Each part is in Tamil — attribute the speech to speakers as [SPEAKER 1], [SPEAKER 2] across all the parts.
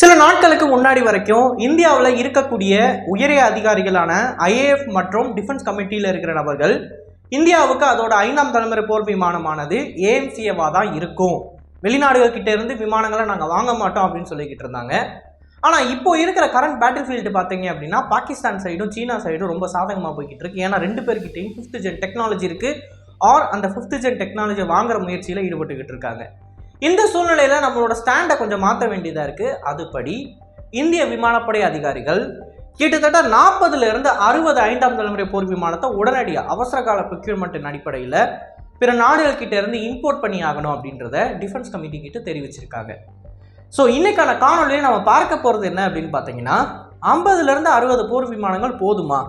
[SPEAKER 1] சில நாட்களுக்கு முன்னாடி வரைக்கும் இந்தியாவில் இருக்கக்கூடிய உயரிய அதிகாரிகளான ஐஏஎஃப் மற்றும் டிஃபென்ஸ் கமிட்டியில் இருக்கிற நபர்கள் இந்தியாவுக்கு அதோட ஐந்தாம் தலைமுறை போர் விமானமானது ஏஎம்சிஏவாக தான் இருக்கும். வெளிநாடுகள் கிட்ட இருந்து விமானங்களை நாங்கள் வாங்க மாட்டோம் அப்படின்னு சொல்லிக்கிட்டு இருந்தாங்க. ஆனால் இப்போ இருக்கிற கரண்ட் பேட்டில் ஃபீல்டு பார்த்தீங்க அப்படின்னா பாகிஸ்தான் சைடும் சீனா சைடும் ரொம்ப சாதகமாக போய்கிட்டு இருக்கு. ஏன்னா ரெண்டு பேர்கிட்டையும் ஃபிஃப்த் ஜென் டெக்னாலஜி இருக்குது ஆர் அந்த ஃபிஃப்த் ஜென் டெக்னாலஜி வாங்குற முயற்சியில் ஈடுபட்டுக்கிட்டு இருக்காங்க. இந்த சூழ்நிலையில் நம்மளோட ஸ்டாண்டை கொஞ்சம் மாற்ற வேண்டியதாக இருக்குது அதுபடி இந்திய விமானப்படை அதிகாரிகள் கிட்டத்தட்ட நாற்பதுலேருந்து அறுபது ஐந்தாம் தலைமுறை போர் விமானத்தை உடனடியாக அவசர கால ப்ரொக்யூர்மெண்ட்டின் அடிப்படையில் பிற நாடுகள்கிட்ட இருந்து இம்போர்ட் பண்ணி ஆகணும் அப்படின்றத டிஃபென்ஸ் கமிட்டி கிட்ட தெரிவிச்சிருக்காங்க. ஸோ இன்றைக்கான காணொலியை நம்ம பார்க்க போகிறது என்ன அப்படின்னு பார்த்தீங்கன்னா ஐம்பதுலேருந்து அறுபது போர் விமானங்கள் போதுமா?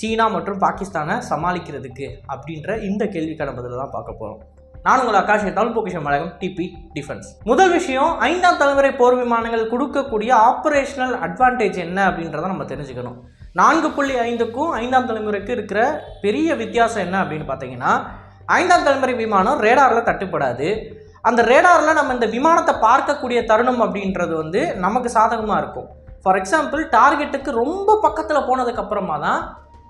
[SPEAKER 1] சீனா மற்றும் பாகிஸ்தானை சமாளிக்கிறதுக்கு அப்படின்ற இந்த கேள்விக்கான பதில் தான் பார்க்க போகிறோம் நான் உங்கள் ஆகாஷ் தமிழ் பொக்கிஷம் வழக்கம் டிபி டிஃபென்ஸ் முதல் விஷயம் ஐந்தாம் தலைமுறை போர் விமானங்கள் கொடுக்கக்கூடிய ஆப்ரேஷனல் அட்வான்டேஜ் என்ன அப்படின்றத நம்ம தெரிஞ்சுக்கணும். நான்கு புள்ளி ஐந்துக்கும் ஐந்தாம் தலைமுறைக்கு இருக்கிற பெரிய வித்தியாசம் என்ன அப்படின்னு பார்த்தீங்கன்னா ஐந்தாம் தலைமுறை விமானம் ரேடாரில் தட்டுப்படாது. அந்த ரேடாரில் நம்ம இந்த விமானத்தை பார்க்கக்கூடிய தருணம் அப்படின்றது வந்து நமக்கு சாதகமாக இருக்கும். ஃபார் எக்ஸாம்பிள் டார்கெட்டுக்கு ரொம்ப பக்கத்தில் போனதுக்கப்புறமா தான்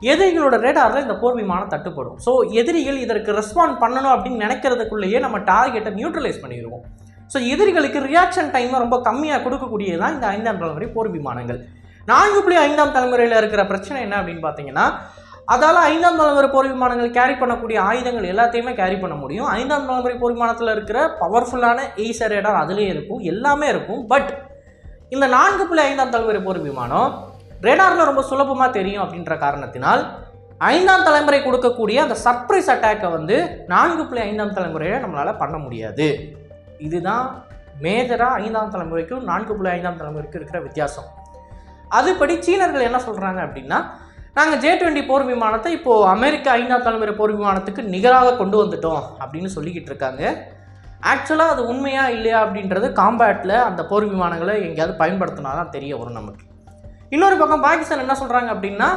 [SPEAKER 1] எதிரிகளோட ரேடாரில் இந்த போர் விமானம் தட்டுப்படும். ஸோ எதிரிகள் இதற்கு ரெஸ்பாண்ட் பண்ணணும் அப்படின்னு நினைக்கிறதுக்குள்ளேயே நம்ம டார்கெட்டை நியூட்ரலைஸ் பண்ணிடுவோம். ஸோ எதிரிகளுக்கு ரியாக்ஷன் டைமை ரொம்ப கம்மியாக கொடுக்கக்கூடியது தான் இந்த ஐந்தாம் தலைமுறை போர் விமானங்கள். நான்கு புள்ளி ஐந்தாம் தலைமுறையில் இருக்கிற பிரச்சனை என்ன அப்படின்னு பார்த்தீங்கன்னா அதால் ஐந்தாம் தலைமுறை போர் விமானங்கள் கேரி பண்ணக்கூடிய ஆயுதங்கள் எல்லாத்தையுமே கேரி பண்ண முடியும். ஐந்தாம் தலைமுறை போர் விமானத்தில் இருக்கிற பவர்ஃபுல்லான ஈசர் ரேடார் அதுலேயே இருக்கும் எல்லாமே இருக்கும். பட் இந்த நான்கு புள்ளி ஐந்தாம் தலைமுறை போர் விமானம் ரேடாரில் ரொம்ப சுலபமாக தெரியும் அப்படின்ற காரணத்தினால் ஐந்தாம் தலைமுறை கொடுக்கக்கூடிய அந்த சர்ப்ரைஸ் அட்டாக்கை வந்து நான்கு புள்ளி ஐந்தாம் தலைமுறையில் நம்மளால் பண்ண முடியாது. இதுதான் மேஜராக ஐந்தாம் தலைமுறைக்கும் நான்கு புள்ளி ஐந்தாம் தலைமுறைக்கும் இருக்கிற வித்தியாசம். அதுபடி சீனர்கள் என்ன சொல்கிறாங்க அப்படின்னா நாங்கள் ஜே டுவெண்ட்டி போர் விமானத்தை இப்போது அமெரிக்கா ஐந்தாம் தலைமுறை போர் விமானத்துக்கு நிகராக கொண்டு வந்துட்டோம் அப்படின்னு சொல்லிக்கிட்டு இருக்காங்க. ஆக்சுவலாக அது உண்மையா இல்லையா அப்படின்றது காம்பேட்டில் அந்த போர் விமானங்களை எங்கேயாவது பயன்படுத்தினா தான் தெரிய வரும் நமக்கு. இன்னொரு பக்கம் பாகிஸ்தான் என்ன சொல்கிறாங்க அப்படின்னா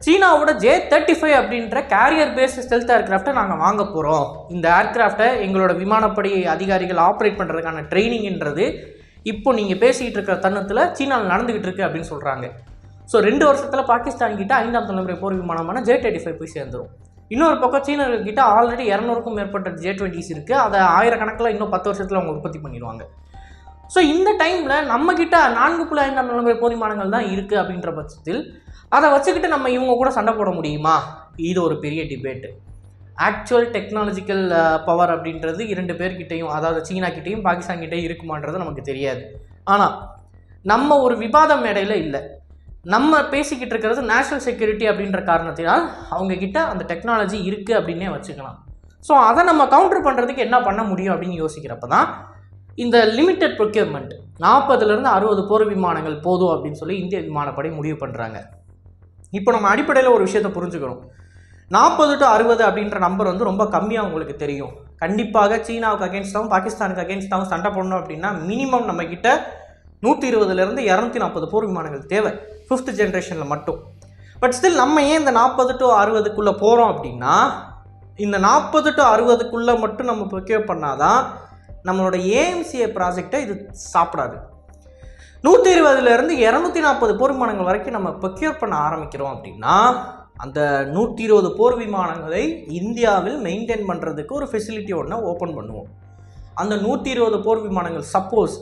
[SPEAKER 1] சீனாவோட ஜே தேர்ட்டி ஃபைவ் அப்படின்ற கேரியர் பேஸ்டு ஸ்டெல்த் ஏர்கிராஃப்டை நாங்கள் வாங்க போகிறோம் இந்த ஏர்கிராஃப்டை எங்களோட விமானப்படை அதிகாரிகள் ஆப்ரேட் பண்ணுறதுக்கான ட்ரைனிங்ன்றது இப்போ நீங்கள் பேசிக்கிட்டு இருக்கிற தருணத்தில் சீனாவில் நடந்துக்கிட்டு இருக்கு அப்படின்னு சொல்கிறாங்க ஸோ ரெண்டு வருஷத்தில் பாகிஸ்தான் கிட்ட ஐந்தாம் தலைமுறை போர் விமானமான ஜே தேர்ட்டி ஃபைவ் போய் சேர்ந்துடும் இன்னொரு பக்கம் சீனர்கள் கிட்ட ஆல்ரெடி இரநூறுக்கும் மேற்பட்ட ஜே டுவெண்ட்டிஸ் இருக்குது அதை ஆயிரக்கணக்கில் இன்னும் பத்து வருஷத்தில் அவங்க உற்பத்தி பண்ணிடுவாங்க. ஸோ இந்த டைமில் நம்மக்கிட்ட நான்கு புள்ளி ஐந்து தலைமுறை போர் தான் இருக்குது அப்படின்ற பட்சத்தில் அதை வச்சுக்கிட்டு நம்ம இவங்க கூட சண்டை போட முடியுமா? இது ஒரு பெரிய டிபேட்டு ஆக்சுவல் டெக்னாலஜிக்கல் பவர் அப்படின்றது இரண்டு பேர்கிட்டையும் அதாவது சீனா கிட்டேயும் பாகிஸ்தான் கிட்டேயும் இருக்குமான்றது நமக்கு தெரியாது. ஆனால் நம்ம ஒரு விவாத மேடையில் இல்லை. நம்ம பேசிக்கிட்டு இருக்கிறது நேஷனல் செக்யூரிட்டி அப்படின்ற காரணத்தினால் அவங்கக்கிட்ட அந்த டெக்னாலஜி இருக்குது அப்படின்னே வச்சுக்கலாம். ஸோ அதை நம்ம கவுண்டர் பண்ணுறதுக்கு என்ன பண்ண முடியும் அப்படின்னு யோசிக்கிறப்ப தான் இந்த லிமிட்டட் ப்ரொக்யூர்மெண்ட் நாற்பதுலேருந்து அறுபது போர் விமானங்கள் போதும் அப்படின்னு சொல்லி இந்திய விமானப்படை முடிவு பண்ணுறாங்க இப்போ நம்ம அடிப்படையில் ஒரு விஷயத்தை புரிஞ்சுக்கணும். நாற்பது டு அறுபது அப்படின்ற நம்பர் வந்து ரொம்ப கம்மியாக உங்களுக்கு தெரியும். கண்டிப்பாக சீனாவுக்கு அகேன்ஸ்டாகவும் பாகிஸ்தானுக்கு அகேன்ஸ்டாகவும் சண்டை போடணும் அப்படின்னா மினிமம் நம்மக்கிட்ட நூற்றி இருபதுலேருந்து இரநூத்தி நாற்பது போர் விமானங்கள் தேவை. ஃபிஃப்த் ஜென்ரேஷனில் மட்டும். பட் ஸ்டில் நம்ம ஏன் இந்த நாற்பது டு அறுபதுக்குள்ளே போகிறோம் அப்படின்னா இந்த நாற்பது டு அறுபதுக்குள்ளே மட்டும் நம்ம ப்ரொக்யூர் பண்ணாதான் நம்மளோட ஏஎம்சிஏ ப்ராஜெக்டை இது சாப்பிடாது. நூற்றி இருபதுலேருந்து இரநூத்தி நாற்பது போர் விமானங்கள் வரைக்கும் நம்ம ப்ரொக்யூர் பண்ண ஆரம்பிக்கிறோம் அப்படின்னா அந்த நூற்றி இருபது போர் விமானங்களை இந்தியாவில் மெயின்டைன் பண்ணுறதுக்கு ஒரு ஃபெசிலிட்டி ஒன்று ஓப்பன் பண்ணுவோம். அந்த நூற்றி இருபது போர் விமானங்கள் சப்போஸ்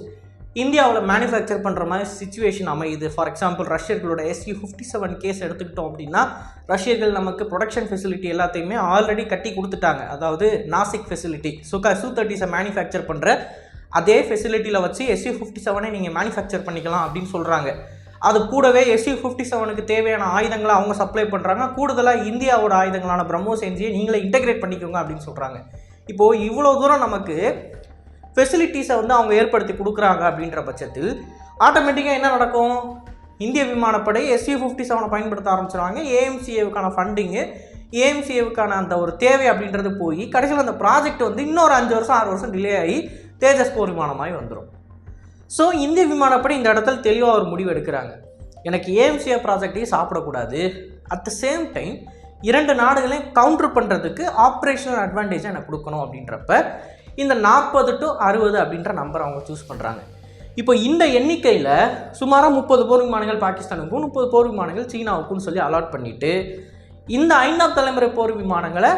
[SPEAKER 1] இந்தியாவில் மேனுஃபேக்சர் பண்ணுற மாதிரி சுச்சுவேஷன் அமையுது. ஃபார் எக்ஸாம்பிள் ரஷ்யர்களோட எஸ்யூ ஃபிஃப்டி செவன் கேஸ் எடுத்துக்கிட்டோம் அப்படின்னா ரஷ்யர்கள் நமக்கு ப்ரொடக்ஷன் ஃபெசிலிட்டி எல்லாத்தையுமே ஆல்ரெடி கட்டி கொடுத்துட்டாங்க. அதாவது நாசிக் ஃபெசிலிட்டி சுகா சூ தேர்ட்டிஸை மேனுஃபேக்சர் பண்ணுற அதே ஃபெசிலிட்டியில் வச்சு எஸ்யூ ஃபிஃப்டி செவனை நீங்கள் மேனுஃபேக்சர் பண்ணிக்கலாம் அப்படின்னு சொல்கிறாங்க அது கூடவே எஸ்யூ ஃபிஃப்டி செவனுக்கு தேவையான ஆயுதங்களை அவங்க சப்ளை பண்ணுறாங்க கூடுதலாக இந்தியாவோட ஆயுதங்களான பிரம்மோஸ் எஞ்சியை நீங்களே இன்டெகிரேட் பண்ணிக்கோங்க அப்படின்னு சொல்கிறாங்க இப்போது இவ்வளோ தூரம் நமக்கு ஃபெசிலிட்டிஸை வந்து அவங்க ஏற்படுத்தி கொடுக்குறாங்க அப்படின்ற பட்சத்தில் ஆட்டோமேட்டிக்காக என்ன நடக்கும்? இந்திய விமானப்படை எஸ்யூ ஃபிஃப்டி செவனை பயன்படுத்த ஆரம்பிச்சிருவாங்க. ஏஎம்சிஏவுக்கான ஃபண்டிங்கு ஏஎம்சிஏவுக்கான அந்த ஒரு தேவை அப்படின்றது போய் கடைசியில் அந்த ப்ராஜெக்ட் வந்து இன்னொரு அஞ்சு வருஷம் ஆறு வருஷம் டிலே ஆகி தேஜஸ் போர் விமானமாகி வந்துடும் ஸோ இந்திய விமானப்படை இந்த இடத்துல தெளிவாக ஒரு முடிவு எடுக்கிறாங்க. எனக்கு ஏஎம்சிஏ ப்ராஜெக்டையும் சாப்பிடக்கூடாது. அட் த சேம் டைம் இரண்டு நாடுகளையும் கவுண்டர் பண்ணுறதுக்கு ஆப்ரேஷனல் அட்வான்டேஜை எனக்கு கொடுக்கணும் அப்படின்றப்ப இந்த நாற்பது டு அறுபது அப்படின்ற நம்பர் அவங்க சூஸ் பண்ணுறாங்க இப்போ இந்த எண்ணிக்கையில் சுமாராக முப்பது போர் விமானங்கள் பாகிஸ்தானுக்கும் முப்பது போர் விமானங்கள் சீனாவுக்கும் சொல்லி அலாட் பண்ணிட்டு இந்த ஐந்தாம் தலைமுறை போர் விமானங்களை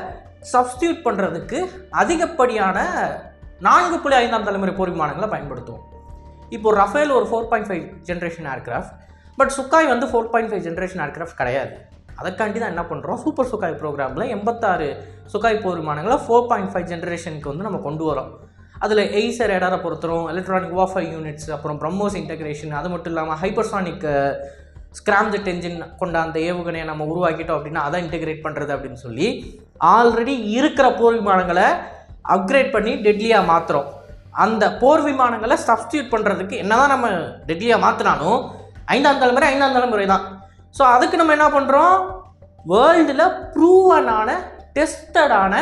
[SPEAKER 1] சப்ஸ்டியூட் பண்ணுறதுக்கு அதிகப்படியான நான்கு புள்ளி ஐந்தாம் தலைமுறை போர் விமானங்களை பயன்படுத்துவோம். இப்போ ரஃபேல் ஒரு four point five generation aircraft but Sukhoi வந்து four point five generation aircraft கிடையாது. அதற்காண்டி தான் என்ன பண்ணுறோம் சூப்பர் சுக்காய் ப்ரோக்ராமில் எண்பத்தாறு சுக்காய் போர் விமானங்களை ஃபோர் பாயிண்ட் ஃபைவ் ஜென்ரேஷனுக்கு வந்து நம்ம கொண்டு வரோம். அதில் எய்சர் ரேடாரை பொறுத்தரும் எலக்ட்ரானிக் வாஃபை யூனிட்ஸ் அப்புறம் பிரம்மோஸ் இன்டகிரேஷன் அது மட்டும் இல்லாமல் ஹைப்பர்சானிக் ஸ்கிராம்ஜெட் என்ஜின் கொண்ட அந்த ஏவுகணையை நம்ம உருவாக்கிட்டோம் அப்படின்னா அதை இன்டகிரேட் பண்ணுறது அப்படின்னு சொல்லி ஆல்ரெடி இருக்கிற போர் விமானங்களை அப்கிரேட் பண்ணி டெட்லியாக மாற்றுறோம் அந்த போர் விமானங்களை சப்ஸ்டியூட் பண்ணுறதுக்கு என்னதான் நம்ம டெட்லியாக மாற்றினாலும் ஐந்தாம் தலைமுறை ஐந்தாம் தலைமுறை தான். ஸோ அதுக்கு நம்ம என்ன பண்ணுறோம் வேர்ல்டில் ப்ரூவனான டெஸ்டடான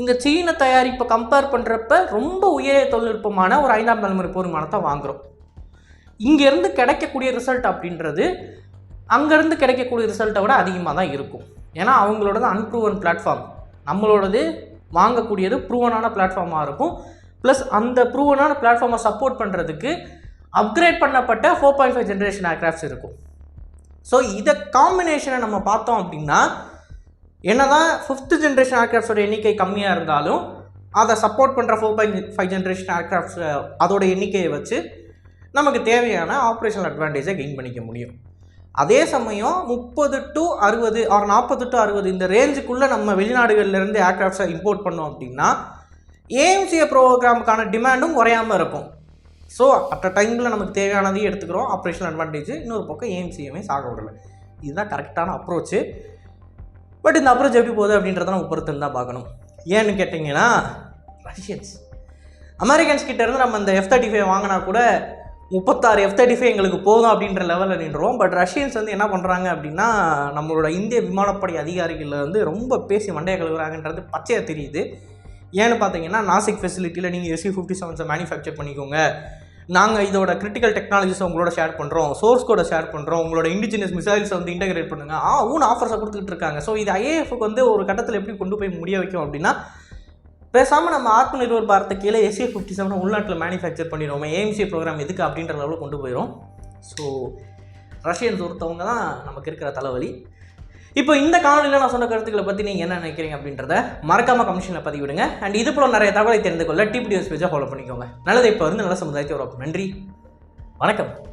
[SPEAKER 1] இந்த சீன தயாரிப்பை கம்பேர் பண்ணுறப்ப ரொம்ப உயரிய தொழில்நுட்பமான ஒரு ஐந்தாம் தலைமுறை போர்மானத்தை வாங்குகிறோம் இங்கேருந்து கிடைக்கக்கூடிய ரிசல்ட் அப்படின்றது அங்கேருந்து கிடைக்கக்கூடிய ரிசல்ட்டை விட அதிகமாக தான் இருக்கும். ஏன்னா அவங்களோடது அன்ப்ரூவன் பிளாட்ஃபார்ம் நம்மளோடது வாங்கக்கூடியது ப்ரூவனான பிளாட்ஃபார்மாக இருக்கும். ப்ளஸ் அந்த ப்ரூவனான பிளாட்ஃபார்மை சப்போர்ட் பண்ணுறதுக்கு அப்கிரேட் பண்ணப்பட்ட four point five generation aircrafts இருக்கும். ஸோ இதை காம்பினேஷனை நம்ம பார்த்தோம் அப்படின்னா என்ன தான் ஃபிஃப்த்து ஜென்ரேஷன் ஏர்க்ராஃப்ட்ஸோட எண்ணிக்கை கம்மியாக இருந்தாலும் அதை சப்போர்ட் பண்ணுற four by five generation aircrafts அதோட எண்ணிக்கையை வச்சு நமக்கு தேவையான ஆப்ரேஷனல் அட்வான்டேஜை கெயின் பண்ணிக்க முடியும். அதே சமயம் முப்பது டு அறுபது ஆர் நாற்பது டு அறுபது இந்த ரேஞ்சுக்குள்ளே நம்ம வெளிநாடுகள்லேருந்து ஏர்க்ராஃப்ட்ஸை இம்போர்ட் பண்ணோம் அப்படின்னா ஏஎம்சிஏ ப்ரோக்ராமுக்கான டிமாண்டும் குறையாமல் இருக்கும். ஸோ அட் டைமில் நமக்கு தேவையானதையும் எடுத்துக்கிறோம். ஆப்ரேஷனல் அட்வான்டேஜ் இன்னொரு பக்கம் ஏஎம்சிஎம்ஏ சாக விடலை. இதுதான் கரெக்டான அப்ரோச்சு பட் இந்த அப்ரோச் எப்படி போகுது அப்படின்றத நம்ம பொறுத்து தான் பார்க்கணும். ஏன்னு கேட்டிங்கன்னா ரஷ்யன்ஸ் அமெரிக்கன்ஸ் கிட்டேருந்து நம்ம இந்த எஃப் தேர்ட்டி ஃபைவ் வாங்கினா கூட முப்பத்தாறு எஃப் தேர்ட்டி ஃபைவ் எங்களுக்கு போதும் அப்படின்ற லெவலில் நின்றுவோம் பட் ரஷ்யன்ஸ் வந்து என்ன பண்ணுறாங்க அப்படின்னா நம்மளோட இந்திய விமானப்படை அதிகாரிகளில் வந்து ரொம்ப பேசி மண்டையை கழுவுறாங்கன்றது பச்சையாக தெரியுது. ஏன்னு பார்த்தீங்கன்னா நாசிக் ஃபெசிலிட்டியில் நீங்கள் எஸ்சி ஃபிஃப்டி செவன்ஸை மேனுஃபேக்சர் பண்ணிக்கோங்க. நாங்கள் இதோட கிரிட்டிக்கல் டெக்னாலஜிஸை உங்களோட ஷேர் பண்ணுறோம் சோர்ஸ் கோடை ஷேர் பண்ணுறோம் உங்களோட இண்டிஜினியஸ் மிசைல்ஸை வந்து இன்டகிரேட் பண்ணுங்க. ஆ ஊன் ஆஃபர்ஸை கொடுத்துட்டு இருக்காங்க. ஸோ இது ஐஏஎஃப்க்கு வந்து ஒரு கட்டத்தில் எப்படி கொண்டு போய் முடிய வைக்கும் அப்படின்னா பேசாமல் நம்ம ஆத்ம நிர்பர் பாரத்தை கீழே எஸ்ஏ ஃபிஃப்டி செவனை உள்நாட்டில் மேனுஃபேக்சர் பண்ணிடுவோம். ஏஎம்சி ப்ரோக்ராம் எதுக்கு அப்படின்ற லெவலில் கொண்டு போயிடும் ஸோ ரஷ்யன்ஸ் ஒருத்தவங்க தான் நமக்கு இருக்கிற தலைவலி. இப்போ இந்த காணொலியில் நான் சொன்ன கருத்துக்களை பற்றி நீங்கள் என்ன நினைக்கிறீங்க அப்படின்றத மறக்காம கமிஷனில் பதிவிடுங்க. அண்ட் இது போல நிறைய தகவலை தெரிந்து கொள்ள டிபிடிஎஸ் பேஜை ஃபாலோ பண்ணிக்கோங்க. நல்லதை இப்போ இருந்து நல்ல சமுதாயத்தை உருவாக்கும். நன்றி. வணக்கம்.